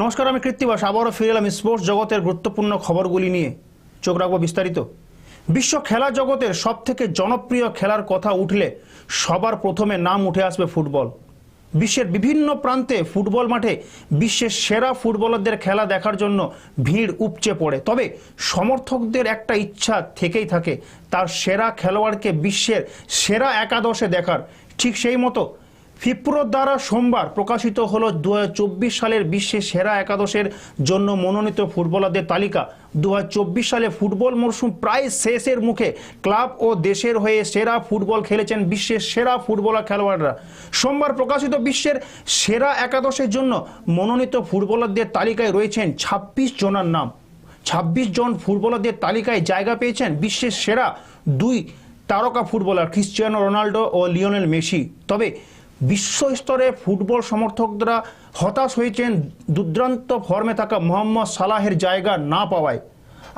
নমস্কার, আমি কৃত্তিবাস আবারও ফিরে এলাম স্পোর্টস জগতের গুরুত্বপূর্ণ খবরগুলি নিয়ে। চোখ রাখব বিস্তারিত। বিশ্ব খেলা জগতের সব থেকে জনপ্রিয় খেলার কথা উঠলে সবার প্রথমে নাম উঠে আসবে ফুটবল। বিশ্বের বিভিন্ন প্রান্তে ফুটবল মাঠে বিশ্বের সেরা ফুটবলারদের খেলা দেখার জন্য ভিড় উপচে পড়ে। তবে সমর্থকদের একটা ইচ্ছা থেকেই থাকে, তার সেরা খেলোয়াড়কে বিশ্বের সেরা একাদশে দেখার। ঠিক সেই মতো ফিপ্রোর দ্বারা সোমবার প্রকাশিত হলো দু সালের বিশ্বের সেরা একাদশের জন্য মনোনীত ফুটবলারদের তালিকা। দু হাজার চব্বিশ সালে ফুটবল মরশুম প্রায় শেষের মুখে ক্লাব ও দেশের হয়ে সেরা ফুটবল খেলেছেন বিশ্বের সেরা ফুটবলার খেলোয়াড়রা। সোমবার প্রকাশিত বিশ্বের সেরা একাদশের জন্য মনোনীত ফুটবলারদের তালিকায় রয়েছেন ২৬ জনের নাম। ২৬ জন ফুটবলারদের তালিকায় জায়গা পেয়েছেন বিশ্বের সেরা দুই তারকা ফুটবলার ক্রিশ্চিয়ানো রোনাল্ডো ও লিওনেল মেসি। তবে বিশ্ব স্তরে ফুটবল সমর্থকরা হতাশ হয়েছেন দুর্দান্ত ফর্মে থাকা মোহাম্মদ সালাহের জায়গা না পাওয়ায়।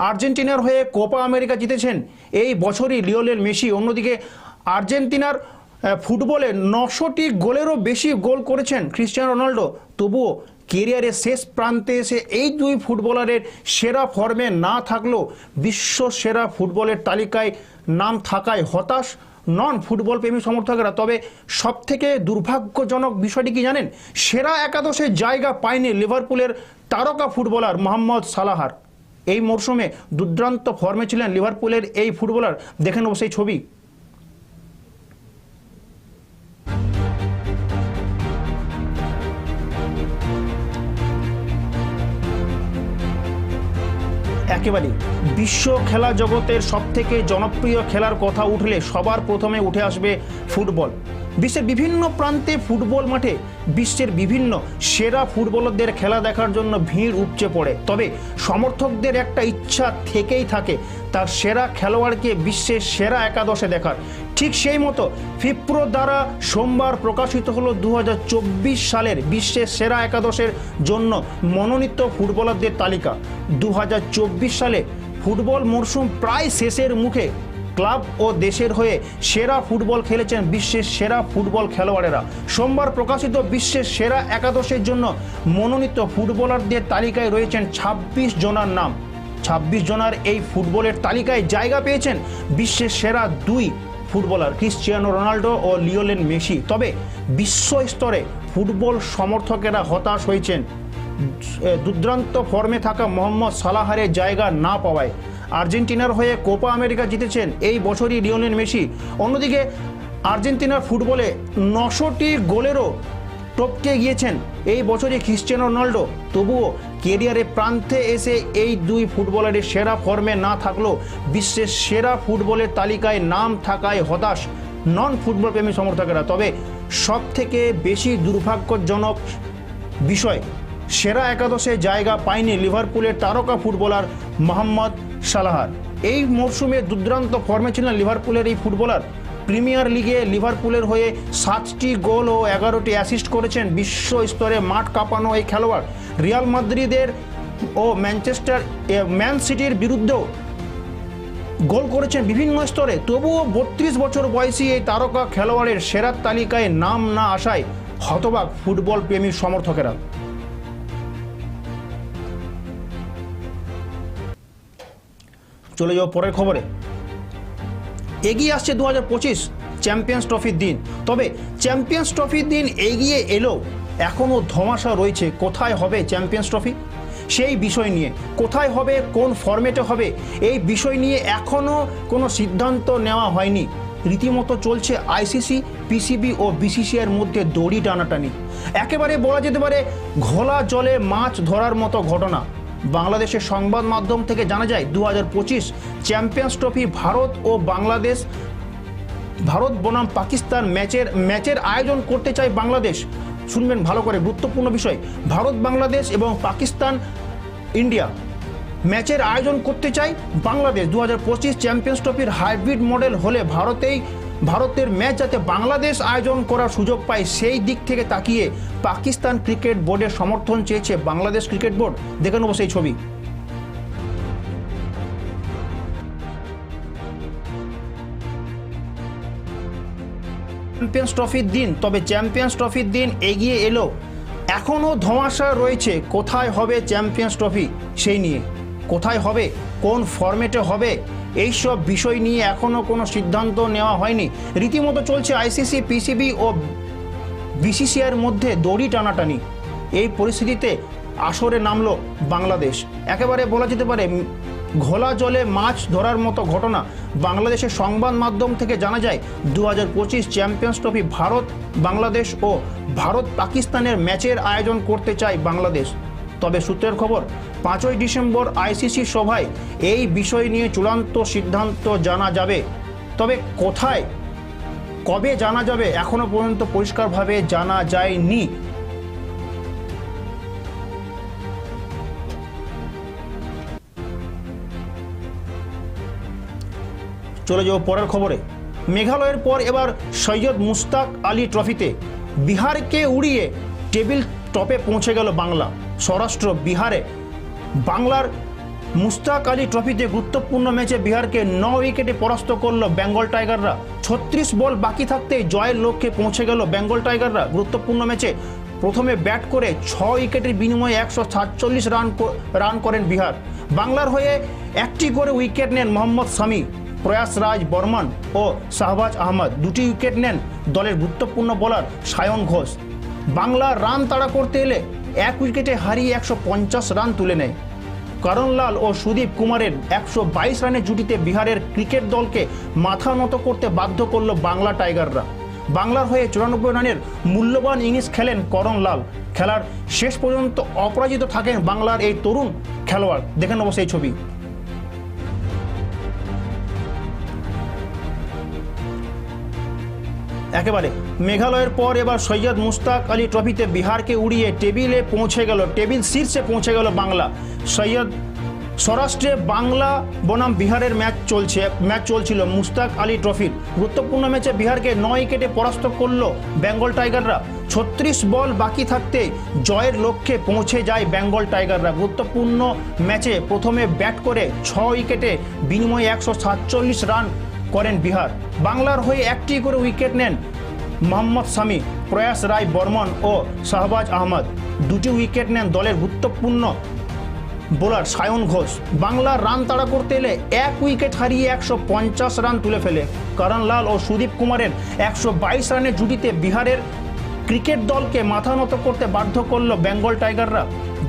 আর্জেন্টিনার হয়ে কোপা আমেরিকা জিতেছেন। এই বছরই লিওনেল মেসি। অন্যদিকে আর্জেন্টিনার ফুটবলে নশোটি গোলেরও বেশি গোল করেছেন ক্রিশ্চিয়ানো রোনাল্ডো তবুও কেরিয়ারের শেষ প্রান্তে এসে এই দুই ফুটবলারের সেরা ফর্মে না থাকলেও বিশ্ব সেরা ফুটবলের তালিকায় নাম থাকায় হতাশ নন ফুটবল প্রেমী সমর্থকেরা, তবে সব থেকে দুর্ভাগ্যজনক বিষয়টি কি জানেন? সেরা একাদশে জায়গা পায়নি লিভারপুলের তারকা ফুটবলার মোহাম্মদ সালাহার। এই মরশুমে দুর্দান্ত ফর্মে ছিলেন লিভারপুলের এই ফুটবলার। দেখে নেব সেই ছবি। একেবারে বিশ্ব খেলা জগতের সবথেকে জনপ্রিয় খেলার কথা উঠলে সবার প্রথমে উঠে আসবে ফুটবল। বিশ্বের বিভিন্ন প্রান্তে ফুটবল মাঠে বিশ্বের বিভিন্ন সেরা ফুটবলারদের খেলা দেখার জন্য ভিড় উপচে পড়ে। তবে সমর্থকদের একটা ইচ্ছা থেকেই থাকে, তার সেরা খেলোয়াড়কে বিশ্বের সেরা একাদশে দেখার। ঠিক সেই মতো ফিপ্রো দ্বারা সোমবার প্রকাশিত হলো দু হাজার চব্বিশ সালের বিশ্বের সেরা একাদশের জন্য মনোনীত ফুটবলারদের তালিকা। দু হাজার চব্বিশ সালে ফুটবল মরশুম প্রায় শেষের মুখে ক্লাব ও দেশের হয়ে সেরা ফুটবল খেলেছেন বিশ্বের সেরা ফুটবল খেলোয়াড়েরা। সোমবার প্রকাশিত বিশ্বের সেরা একাদশের জন্য মনোনীত ফুটবলারদের তালিকায় রয়েছেন ২৬ জনার নাম। ২৬ জনার এই ফুটবলের তালিকায় জায়গা পেয়েছেন বিশ্বের সেরা দুই ফুটবলার, ক্রিশ্চিয়ানো রোনাল্ডো ও লিওলেন মেসি। তবে বিশ্ব স্তরে ফুটবল সমর্থকেরা হতাশ হয়েছেন। দুর্দান্ত ফর্মে থাকা মোহাম্মদ সালাহারের জায়গা না পাওয়ায় আর্জেন্টিনার হয়ে কোপা আমেরিকা জিতেছেন এই বছরই লিওনেল মেসি। অন্যদিকে আর্জেন্টিনার ফুটবলে নশোটি গোলেরও টপকে গিয়েছেন এই বছরই ক্রিশ্চিয়ানো রোনাল্ডো। তবুও কেরিয়ারে প্রান্তে এসে এই দুই ফুটবলারের সেরা ফর্মে না থাকলেও বিশ্বের সেরা ফুটবলের তালিকায় নাম থাকায় হতাশ নন ফুটবল প্রেমী সমর্থকেরা। তবে সব থেকে বেশি দুর্ভাগ্যজনক বিষয়, সেরা একাদশে জায়গা পায়নি লিভারপুলের তারকা ফুটবলার মোহাম্মদ সালাহার। এই মরশুমে দুর্দান্ত ফর্মে ছিলেন লিভারপুলের এই ফুটবলার। প্রিমিয়ার লিগে লিভারপুলের হয়ে সাতটি গোল ও এগারোটি অ্যাসিস্ট করেছেন বিশ্ব স্তরে মাঠ কাঁপানো এই খেলোয়াড়। রিয়াল মাদ্রিদের ও ম্যানচেস্টার ম্যান সিটির বিরুদ্ধেও গোল করেছেন বিভিন্ন স্তরে। তবুও বত্রিশ বছর বয়সী এই তারকা খেলোয়াড়ের সেরার তালিকায় নাম না আসায় হতবাক ফুটবল প্রেমী সমর্থকেরা। চলে যাও পরের খবরে। এগিয়ে আসছে দু হাজার পঁচিশ চ্যাম্পিয়ন্স ট্রফির দিন। তবে চ্যাম্পিয়ন্স ট্রফির দিন এগিয়ে এলো এখনও ধমাসা রয়েছে, কোথায় হবে চ্যাম্পিয়ন্স ট্রফি? সেই বিষয় নিয়ে, কোথায় হবে, কোন ফরম্যাটে হবে, এই বিষয় নিয়ে এখনও কোনো সিদ্ধান্ত নেওয়া হয়নি। রীতিমতো চলছে আইসিসি পিসিবি ও বিসিসিআইয়ের মধ্যে দড়ি টানাটানি। একেবারে বলা যেতে পারে ঘোলা জলে মাছ ধরার মতো ঘটনা। বাংলাদেশের সংবাদ মাধ্যম থেকে জানা যায় দু হাজার পঁচিশ চ্যাম্পিয়ন্স ট্রফি ভারত ও বাংলাদেশ, ভারত বনাম পাকিস্তান ম্যাচের ম্যাচের আয়োজন করতে চায় বাংলাদেশ। শুনবেন ভালো করে গুরুত্বপূর্ণ বিষয়। ভারত, বাংলাদেশ এবং পাকিস্তান, ইন্ডিয়া ম্যাচের আয়োজন করতে চায় বাংলাদেশ। দু হাজার পঁচিশ চ্যাম্পিয়ন্স ট্রফির হাইব্রিড মডেল হলে ভারতেই ভারতের ম্যাচ যাতে বাংলাদেশ আয়োজন করার সুযোগ পায় সেই দিক থেকে তাকিয়ে পাকিস্তান ক্রিকেট বোর্ডের সমর্থন চেয়েছে বাংলাদেশ ক্রিকেট বোর্ড। দেখে নেব সেই ছবি। চ্যাম্পিয়ন্স ট্রফির দিন, তবে চ্যাম্পিয়ন্স ট্রফির দিন এগিয়ে এলো। এখনও ধোঁয়াশা রয়েছে, কোথায় হবে চ্যাম্পিয়ন্স ট্রফি সেই নিয়ে। কোথায় হবে, কোন ফরম্যাটে হবে এইসব বিষয় নিয়ে এখনও কোনো সিদ্ধান্ত নেওয়া হয়নি। রীতিমতো চলছে আইসিসি, পিসিবি ও বিসিসিআইয়ের মধ্যে দড়ি টানাটানি। এই পরিস্থিতিতে আসরে নামলো বাংলাদেশ। একেবারে বলা যেতে পারে, ঘোলা জলে মাছ ধরার মতো ঘটনা। বাংলাদেশের সংবাদ মাধ্যম থেকে জানা যায় দু হাজার পঁচিশ চ্যাম্পিয়ন্স ট্রফি ভারত, বাংলাদেশ ও ভারত পাকিস্তানের ম্যাচের আয়োজন করতে চায় বাংলাদেশ। তবে সূত্রের খবর, পাঁচই ডিসেম্বর আইসিসি সভায় এই বিষয় নিয়ে চূড়ান্ত সিদ্ধান্ত জানা যাবে। তবে কোথায়? কবে জানা যাবে এখনও পর্যন্ত পরিষ্কারভাবে জানা যায়নি। চলে যাও পরের খবরে। মেঘালয়ের পর এবার সৈয়দ মুস্তাক আলী ট্রফিতে বিহারকে উড়িয়ে টেবিল টপে পৌঁছে গেল বাংলা। স্বরাষ্ট্র বিহারে। বাংলার মুস্তাক আলী ট্রফিতে গুরুত্বপূর্ণ ম্যাচে বিহারকে ন উইকেটে পরাস্ত করল বেঙ্গল টাইগাররা। ছত্রিশ বল বাকি থাকতেই জয়ের লক্ষ্যে পৌঁছে গেল বেঙ্গল টাইগাররা। গুরুত্বপূর্ণ ম্যাচে প্রথমে ব্যাট করে ছ উইকেটের বিনিময়ে একশো সাতচল্লিশ রান রান করেন বিহার। বাংলার হয়ে একটি করে উইকেট নেন মোহাম্মদ সামি প্রয়াস রাজ বর্মন ও শাহবাজ আহমদ। দুটি উইকেট নেন দলের গুরুত্বপূর্ণ বোলার সায়ন ঘোষ। বাংলা রান তাড়া করতে এলে এক উইকেটে হারিয়ে একশো পঞ্চাশ রান তুলে নেয়। করণ লাল ও সুদীপ কুমারের একশো বাইশ রানের জুটিতে বিহারের ক্রিকেট দলকে মাথা নত করতে বাধ্য করল বাংলা টাইগাররা। বাংলার হয়ে চুরানব্বই রানের মূল্যবান ইনিংস খেলেন করণ লাল খেলার শেষ পর্যন্ত অপরাজিত থাকেন বাংলার এই তরুণ খেলোয়াড়। দেখে নেব সেই ছবি। একেবারে। মেঘালয়ের পর এবার সৈয়দ মুস্তাক আলী ট্রফিতে বিহারকে উড়িয়ে টেবিলে পৌঁছে গেল, টেবিল শীর্ষে পৌঁছে গেল বাংলা। সৈয়দ স্বরাষ্ট্রে বাংলা বনাম বিহারের ম্যাচ চলছে, ম্যাচ চলছিল মুস্তাক আলী ট্রফির। গুরুত্বপূর্ণ ম্যাচে বিহারকে নয় উইকেটে পরাস্ত করল বেঙ্গল টাইগাররা। ছত্রিশ বল বাকি থাকতে জয়ের লক্ষ্যে পৌঁছে যায় বেঙ্গল টাইগাররা। গুরুত্বপূর্ণ ম্যাচে প্রথমে ব্যাট করে ছ উইকেটে বিনিময়ে একশো সাতচল্লিশ রান করেন বিহার। বাংলার হয়ে একটি করে উইকেট নেন মোহাম্মদ সামি প্রয়াস রায় বর্মন ও শাহবাজ আহমদ। দুটি উইকেট নেন দলের গুরুত্বপূর্ণ বোলার সায়ন ঘোষ। বাংলার রান তাড়া করতে এলে এক উইকেট হারিয়ে একশো পঞ্চাশ রান তুলে ফেলে। করণ লাল ও সুদীপ কুমারের একশো বাইশ রানের জুটিতে বিহারের ক্রিকেট দলকে মাথা নত করতে বাধ্য করল বেঙ্গল টাইগাররা।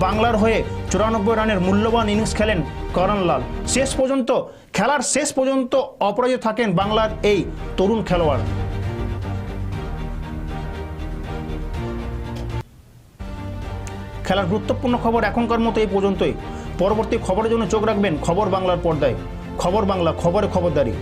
বাংলার হয়ে চুরানব্বই রানের মূল্যবান ইনিংস খেলেন করণলাল। শেষ পর্যন্ত, খেলার শেষ পর্যন্ত অপরাজিত থাকেন বাংলার এই তরুণ খেলোয়াড়। খেলার গুরুত্বপূর্ণ খবর এখনকার মতো এই পর্যন্তই। পরবর্তী খবরের জন্য চোখ রাখবেন খবর বাংলার পর্দায়। খবর বাংলা, খবরে খবরদারি।